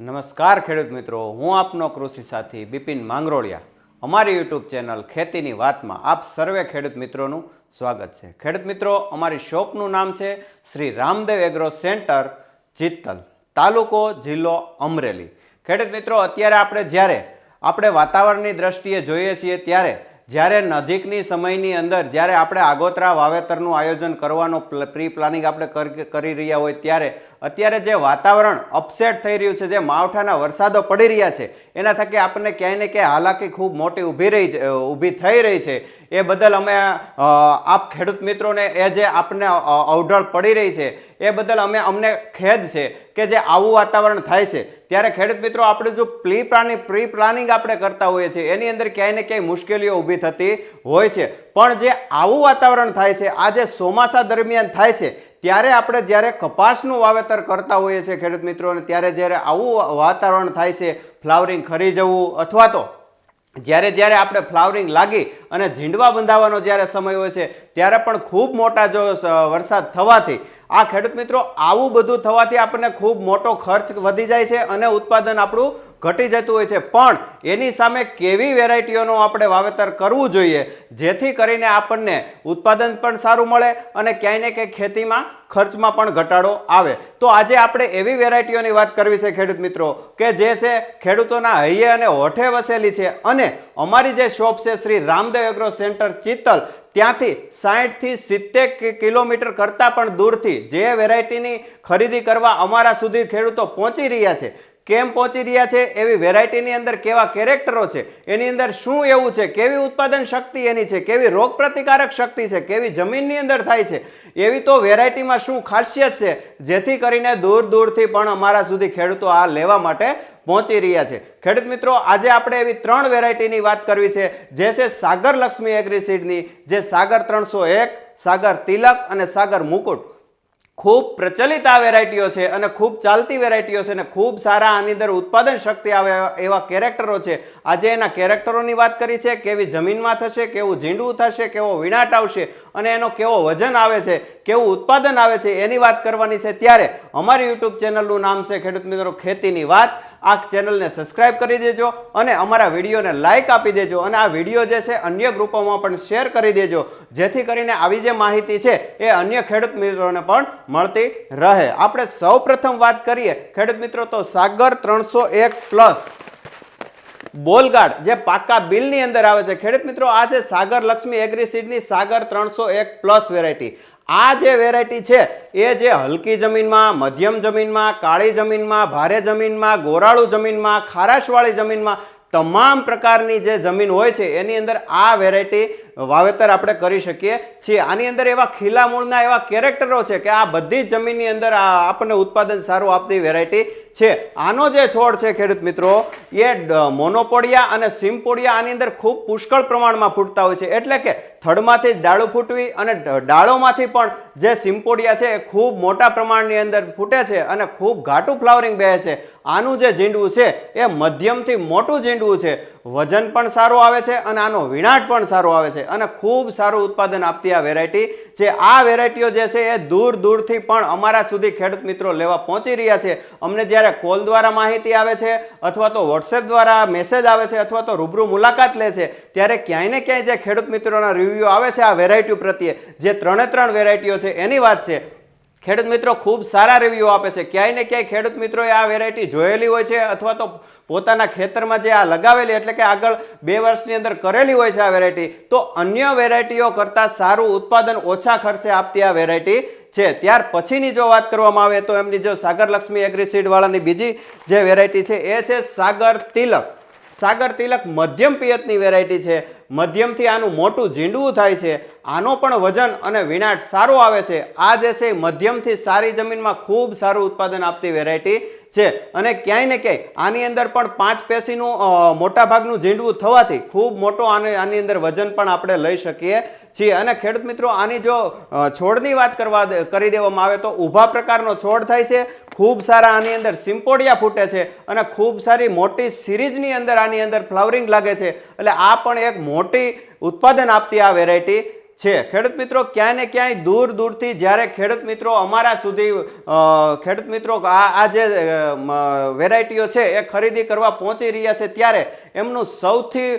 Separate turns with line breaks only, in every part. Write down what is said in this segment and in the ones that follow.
નમસ્કાર ખેડૂત મિત્રો, હું આપનો કૃષિ સાથી બિપિન માંગરોળિયા. અમારી યુટ્યુબ ચેનલ ખેતીની વાતમાં આપ સર્વે ખેડૂત મિત્રોનું સ્વાગત છે. ખેડૂત મિત્રો, અમારી શોપનું નામ છે શ્રી રામદેવ એગ્રો સેન્ટર, ચિત્તલ તાલુકો, જિલ્લો અમરેલી. ખેડૂત મિત્રો, અત્યારે આપણે જ્યારે આપણે વાતાવરણની દ્રષ્ટિએ જોઈએ છીએ ત્યારે જ્યારે નજીકની સમયની અંદર જ્યારે આપણે આગોતરા વાવેતરનું આયોજન કરવાનો પ્રી પ્લાનિંગ આપણે કરી રહ્યા હોય ત્યારે અત્યારે જે વાતાવરણ અપસેટ થઈ રહ્યું છે, જે માવઠાના વરસાદો પડી રહ્યા છે, એના થકી આપણને ક્યાંય ને ક્યાંય હાલાકી ખૂબ મોટી ઊભી રહી ઊભી થઈ રહી છે. એ બદલ અમે આપ ખેડૂત મિત્રોને એ જે આપણને અવઢળ પડી રહી છે, એ બદલ અમે અમને ખેદ છે કે જે આવું વાતાવરણ થાય છે ત્યારે ખેડૂત મિત્રો, આપણે જો પ્રી પ્લાનિંગ પ્રી પ્લાનિંગ આપણે કરતા હોઈએ છીએ, એની અંદર ક્યાંય ને ક્યાંય મુશ્કેલીઓ ઊભી થતી હોય છે. પણ જે આવું વાતાવરણ થાય છે, આ જે ચોમાસા દરમિયાન થાય છે, ત્યારે આપણે જ્યારે કપાસનું વાવેતર કરતા હોઈએ છીએ ખેડૂત મિત્રોને ત્યારે જ્યારે આવું વાતાવરણ થાય છે, ફ્લાવરિંગ ખરી જવું, અથવા તો જ્યારે જ્યારે આપણે ફ્લાવરિંગ લાગી અને ઝીંડવા બંધાવવાનો જ્યારે સમય હોય છે, ત્યારે પણ ખૂબ મોટા જો વરસાદ થવાથી આ ખેડૂત મિત્રો, આવું બધું થવાથી આપણને ખૂબ મોટો ખર્ચ વધી જાય છે અને ઉત્પાદન આપણું ઘટી જતું હોય છે. પણ એની સામે કેવી વેરાયટીઓનું આપણે વાવેતર કરવું જોઈએ, જેથી કરીને આપણને ઉત્પાદન પણ સારું મળે અને ક્યાંય ને ક્યાંય ખેતીમાં ખર્ચમાં પણ ઘટાડો આવે. તો આજે આપણે એવી વેરાયટીઓની વાત કરવી છે ખેડૂત મિત્રો, કે જે છે ખેડૂતોના હૈયે અને હોઠે વસેલી છે. અને અમારી જે શોપ છે, શ્રી રામદેવ એગ્રો સેન્ટર ચિત્તલ ત્યાંથી સાહીઠથી સિત્તેર કિલોમીટર કરતાં પણ દૂરથી જે વેરાયટીની ખરીદી કરવા અમારા સુધી ખેડૂતો પહોંચી રહ્યા છે, કેમ પહોંચી રહ્યા છે, એવી વેરાયટીની અંદર કેવા કેરેક્ટરો છે, એની અંદર શું એવું છે, કેવી ઉત્પાદન શક્તિ એની છે, કેવી રોગ પ્રતિકારક શક્તિ છે, કેવી જમીનની અંદર થાય છે, એવી તો વેરાયટીમાં શું ખાસિયત છે, જેથી કરીને દૂર દૂરથી પણ અમારા સુધી ખેડૂતો આ લેવા માટે પહોંચી રહ્યા છે. ખેડૂત મિત્રો, આજે આપણે એવી ત્રણ વેરાયટીની વાત કરવી છે. જે છે સાગર લક્ષ્મી એગ્રીસીડની જે સાગર ત્રણસો એક, સાગર તિલક અને સાગર મુકુટ. ખૂબ પ્રચલિત આ વેરાયટીઓ છે અને ખૂબ ચાલતી વેરાયટીઓ છે અને ખૂબ સારા આની અંદર ઉત્પાદન શક્તિ આવે એવા કેરેક્ટરો છે. આજે એના કેરેક્ટરોની વાત કરી છે, કેવી જમીનમાં થશે, કેવું ઝીંડવું થશે, કેવો વિનાટ આવશે અને એનો કેવો વજન આવે છે, કેવું ઉત્પાદન આવે છે એની વાત કરવાની છે. ત્યારે અમારી યુટ્યુબ ચેનલનું નામ છે ખેડૂત મિત્રો ખેતીની વાત. આ ચેનલને સબસ્ક્રાઇબ કરી દેજો અને અમારા વિડીયોને લાઇક આપી દેજો અને આ વીડિયો જે છે અન્ય ગ્રુપોમાં પણ શેર કરી દેજો. જેથી કરીને આવી જે માહિતી છે એ અન્ય ખેડૂત મિત્રોને પણ મળતી રહે. આપણે સૌ વાત કરીએ, ખેડૂત મિત્રો, તો સાગર ત્રણસો એક પ્લસ બોલગાડ જે પાકા બિલની અંદર આવે છે. ખેડૂત મિત્રો, આ છે સાગર લક્ષ્મી એગ્રીસીડની સાગર ત્રણસો એક પ્લસ વેરાયટી આ જે વેરાયટી છે, એ જે હલકી જમીનમાં, મધ્યમ જમીનમાં, કાળી જમીનમાં, ભારે જમીનમાં, ગોરાળુ જમીનમાં, ખારાશવાળી જમીનમાં તમામ પ્રકારની જે જમીન હોય છે, એની અંદર આ વેરાયટી વાવેતર આપણે કરી શકીએ છીએ. આની અંદર એવા ખીલા મૂળના એવા કેરેક્ટરો છે કે આ બધી જ જમીનની અંદર આપણને ઉત્પાદન સારું આપતી વેરાયટી છે. આનો જે છોડ છે ખેડૂત મિત્રો, એ મોનોપોડિયા અને સિમ્પોડિયા આની અંદર ખૂબ પુષ્કળ પ્રમાણમાં ફૂટતા હોય છે. એટલે કે થડમાંથી જ ડાળું ફૂટવી અને ડાળોમાંથી પણ જે સિમ્પોડિયા છે એ ખૂબ મોટા પ્રમાણની અંદર ફૂટે છે અને ખૂબ ઘાટું ફ્લાવરિંગ બે છે. આનું જે ઝીંડવું છે એ મધ્યમથી મોટું ઝીંડવું છે. વજન પણ સારું આવે છે અને આનો વિનાટ પણ સારો આવે છે. અને ખૂબ સારું ઉત્પાદન આપતી આ વેરાયટી જે આ વેરાયટીઓ જે છે એ દૂર દૂરથી પણ અમારા સુધી ખેડૂત મિત્રો લેવા પહોંચી રહ્યા છે. અમને જ્યારે કોલ દ્વારા માહિતી આવે છે અથવા તો વોટ્સએપ દ્વારા મેસેજ આવે છે અથવા તો રૂબરૂ મુલાકાત લે છે, ત્યારે ક્યાંય ને ક્યાંય જે ખેડૂત મિત્રોના રિવ્યૂ આવે છે આ વેરાયટીઓ પ્રત્યે, જે ત્રણે ત્રણ વેરાયટીઓ છે એની વાત છે. ખેડૂત મિત્રો ખૂબ સારા રિવ્યૂ આપે છે. ક્યાંય ને ક્યાંય ખેડૂત મિત્રોએ આ વેરાયટી જોયેલી હોય છે અથવા તો પોતાના ખેતરમાં જે આ લગાવેલી એટલે કે આગળ બે વર્ષની અંદર કરેલી હોય છે આ વેરાયટી તો અન્ય વેરાયટીઓ કરતાં સારું ઉત્પાદન ઓછા ખર્ચે આપતી આ વેરાયટી છે. ત્યાર પછીની જો વાત કરવામાં આવે તો એમની જો સાગર લક્ષ્મી એગ્રીસીડ વાળાની બીજી જે વેરાયટી છે એ છે સાગર તિલક. સાગર તિલક મધ્યમ પિયતની વેરાયટી છે. મધ્યમથી આનું મોટું ઝીંડવું થાય છે. આનો પણ વજન અને વિનાટ સારો આવે છે. આ જે છે, મધ્યમથી સારી જમીનમાં ખૂબ સારું ઉત્પાદન આપતી વેરાયટી છે. અને ક્યાંય ને ક્યાંય આની અંદર પણ પાંચ પેશીનું મોટાભાગનું ઝીંડવું થવાથી ખૂબ મોટો આને, આની અંદર વજન પણ આપણે લઈ શકીએ છીએ. અને ખેડૂત મિત્રો, આની જો છોડની વાત કરવા કરી દેવામાં આવે તો ઊભા પ્રકારનો છોડ થાય છે. ખૂબ સારા આની અંદર સિમ્પોડિયા ફૂટે છે અને ખૂબ સારી મોટી સિરીઝની અંદર આની અંદર ફ્લાવરિંગ લાગે છે. એટલે આ પણ એક મોટી ઉત્પાદન આપતી આ વેરાયટી છે. ખેડૂત મિત્રો, ક્યાંય ને ક્યાંય દૂર દૂરથી જ્યારે ખેડૂત મિત્રો અમારા સુધી ખેડૂત મિત્રો, આ આ જે વેરાયટીઓ છે એ ખરીદી કરવા પહોંચી રહ્યા છે ત્યારે એમનું સૌથી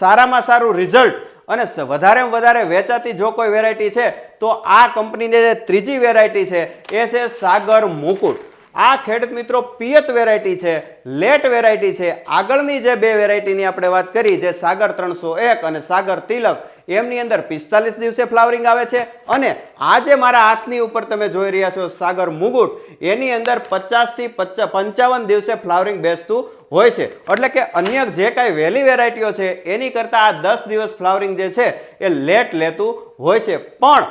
સારામાં સારું રિઝલ્ટ અને વધારેમાં વધારે વેચાતી જો કોઈ વેરાયટી છે, તો આ કંપનીની જે ત્રીજી વેરાયટી છે, એ છે સાગર મુકુટ. આ ખેડૂત મિત્રો પિયત વેરાયટી છે, લેટ વેરાયટી છે. આગળની જે બે વેરાયટીની આપણે વાત કરી, જે સાગર ત્રણસો એક અને સાગર તિલક એમની અંદર પિસ્તાલીસ દિવસે ફ્લાવરિંગ આવે છે અને આ જે મારા હાથની ઉપર તમે જોઈ રહ્યા છો સાગર મુગુટ, એની અંદર પચાસથી પચા, પંચાવન દિવસે ફ્લાવરિંગ બેસતું હોય છે. એટલે કે અન્ય જે કાંઈ વહેલી વેરાયટીઓ છે, એની કરતાં આ દસ દિવસ ફ્લાવરિંગ જે છે, એ લેટ લેતું હોય છે. પણ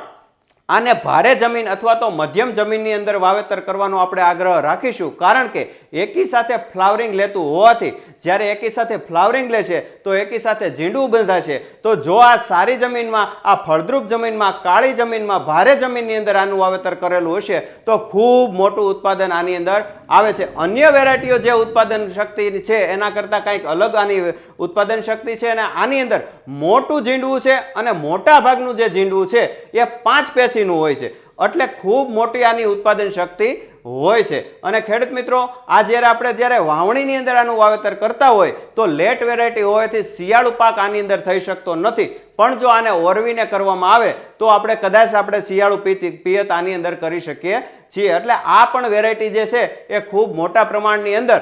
આને ભારે જમીન અથવા તો મધ્યમ જમીનની અંદર વાવેતર કરવાનો આપણે આગ્રહ રાખીશું. કારણ કે એકી સાથે ફ્લાવરિંગ લેતું હોવાથી જ્યારે એકી સાથે ફ્લાવરિંગ લેશે તો એકી સાથે ઝીંડું બંધાશે તો જો આ સારી જમીનમાં, આ ફળદ્રુપ જમીનમાં, કાળી જમીનમાં, ભારે જમીનની અંદર આનું વાવેતર કરેલું હશે, તો ખૂબ મોટું ઉત્પાદન આની અંદર આવે છે. અન્ય વેરાયટીઓ જે ઉત્પાદન શક્તિ છે, એના કરતાં કંઈક અલગ આની ઉત્પાદન શક્તિ છે અને આની અંદર મોટું ઝીંડવું છે અને મોટા ભાગનું જે ઝીંડવું છે, એ પાંચ પેશીનું હોય છે. એટલે ખૂબ મોટી આની ઉત્પાદન શક્તિ હોય છે. અને ખેડૂત મિત્રો, આ જ્યારે આપણે જ્યારે વાવણીની અંદર આનું વાવેતર કરતા હોય, તો લેટ વેરાયટી હોવાથી શિયાળુ પાક આની અંદર થઈ શકતો નથી. પણ જો આને ઓરવીને કરવામાં આવે, તો આપણે કદાચ આપણે શિયાળુ પિયત આની અંદર કરી શકીએ છીએ. એટલે આ પણ વેરાયટી જે છે, એ ખૂબ મોટા પ્રમાણની અંદર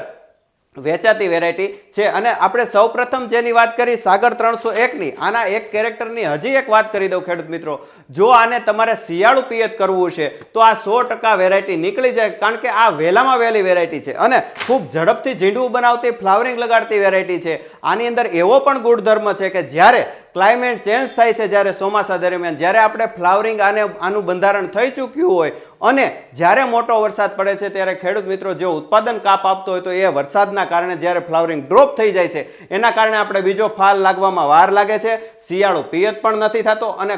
વેચાતી વેરાયટી છે. અને આપણે સૌપ્રથમ જેની વાત કરી, સાગર ત્રણસો એકની, આના એક કેરેક્ટરની હજી એક વાત કરી દઉં ખેડૂત મિત્રો. જો આને તમારે શિયાળુ પિયત કરવું છે, તો આ સો ટકા વેરાયટી નીકળી જાય, કારણ કે આ વહેલામાં વહેલી વેરાયટી છે. અને ખૂબ ઝડપથી ઝીંડવું બનાવતી ફ્લાવરિંગ લગાડતી વેરાયટી છે. આની અંદર એવો પણ ગુણધર્મ છે કે જ્યારે ક્લાઇમેટ ચેન્જ થાય છે, જ્યારે ચોમાસા દરમિયાન, જ્યારે આપણે ફ્લાવરિંગ આને, આનું બંધારણ થઈ ચૂક્યું હોય અને જ્યારે મોટો વરસાદ પડે છે ત્યારે ખેડૂત મિત્રો જે ઉત્પાદન કાપ આપતો હોય તો એ વરસાદના કારણે જ્યારે ફ્લાવરિંગ ડ્રોપ થઈ જાય છે, એના કારણે આપણે બીજો ફાલ લાગવામાં વાર લાગે છે. શિયાળો પિયત પણ નથી થતો અને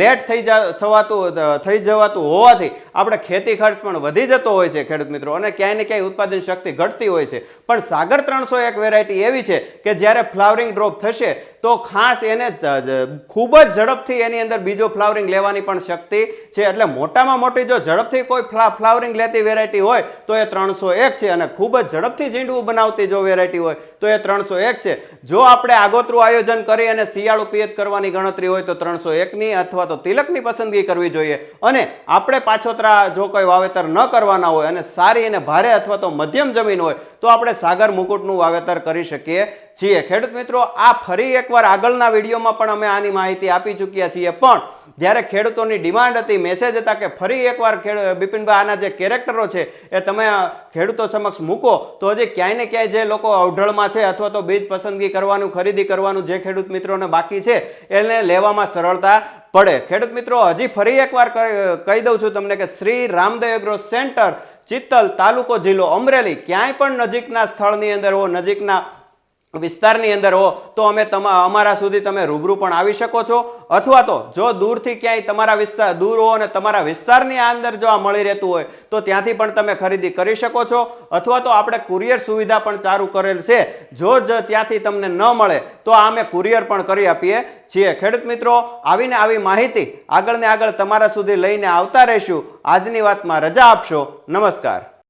લેટ થઈ થવાતું થઈ જવાતું હોવાથી આપણે ખેતી ખર્ચ પણ વધી જતો હોય છે ખેડૂત મિત્રો અને ક્યાંય ને ક્યાંય ઉત્પાદન શક્તિ ઘટતી હોય છે. પણ સાગર ત્રણસો એક વેરાયટી એવી છે કે જ્યારે ફ્લાવરિંગ ડ્રોપ થશે તો ખાસ એને ખૂબ જ ઝડપથી એની અંદર બીજો ફ્લાવરિંગ લેવાની પણ શક્તિ છે. એટલે મોટામાં મોટી જો ઝડપથી કોઈ ફ્લા, ફ્લાવરિંગ લેતી વેરાયટી હોય, તો એ ત્રણસો એક છે અને ખૂબ જ ઝડપથી ઝીંડવું બનાવતી જો વેરાયટી હોય, તો એ ત્રણસો એક છે. જો આપણે આગોતરું આયોજન કરી અને શિયાળુ પિયત કરવાની ગણતરી હોય, તો ત્રણસો એકની અથવા તો તિલકની પસંદગી કરવી જોઈએ. અને આપણે પાછોતરા જો કોઈ વાવેતર ન કરવાના હોય અને સારી અને ભારે અથવા તો મધ્યમ જમીન હોય તો આપણે સાગર મુકુટનું વાવેતર કરી શકીએ છીએ. ખેડૂત મિત્રો, આ ફરી એકવાર આગળના વિડીયોમાં પણ અમે આની માહિતી આપી ચૂક્યા છીએ. પણ જ્યારે ખેડૂતોની ડિમાન્ડ હતી, મેસેજ હતા કે ફરી એકવાર બિપિનભાઈ, આના જે કેરેક્ટરો છે, એ તમે ખેડૂતો સમક્ષ મૂકો, તો હજી ક્યાંય ને ક્યાંય જે લોકો અવઢળમાં છે અથવા તો બીજ પસંદગી કરવાનું, ખરીદી કરવાનું જે ખેડૂત મિત્રોને બાકી છે, એને લેવામાં સરળતા પડે. ખેડૂત મિત્રો, હજી ફરી એકવાર કહી દઉં છું તમને કે શ્રી રામદેવ એગ્રો સેન્ટર ચિત્તલ તાલુકો જિલ્લો અમરેલી ક્યાંય પણ નજીકના સ્થળની અંદર હો નજીકના વિસ્તારની અંદર હો તો અમે તમા, અમારા સુધી તમે રૂબરૂ પણ આવી શકો છો. અથવા તો જો દૂરથી ક્યાંય તમારા વિસ્તાર દૂર હો અને તમારા વિસ્તારની અંદર જો આ મળી રહેતું હોય, તો ત્યાંથી પણ તમે ખરીદી કરી શકો છો. અથવા તો આપણે કુરિયર સુવિધા પણ ચાલુ કરેલ છે. જો ત્યાંથી તમને ન મળે, તો અમે કુરિયર પણ કરી આપીએ છીએ. ખેડૂત મિત્રો, આવીને આવી માહિતી આગળ ને આગળ તમારા સુધી લઈને આવતા રહીશું. આજની વાતમાં રજા આપશો. નમસ્કાર.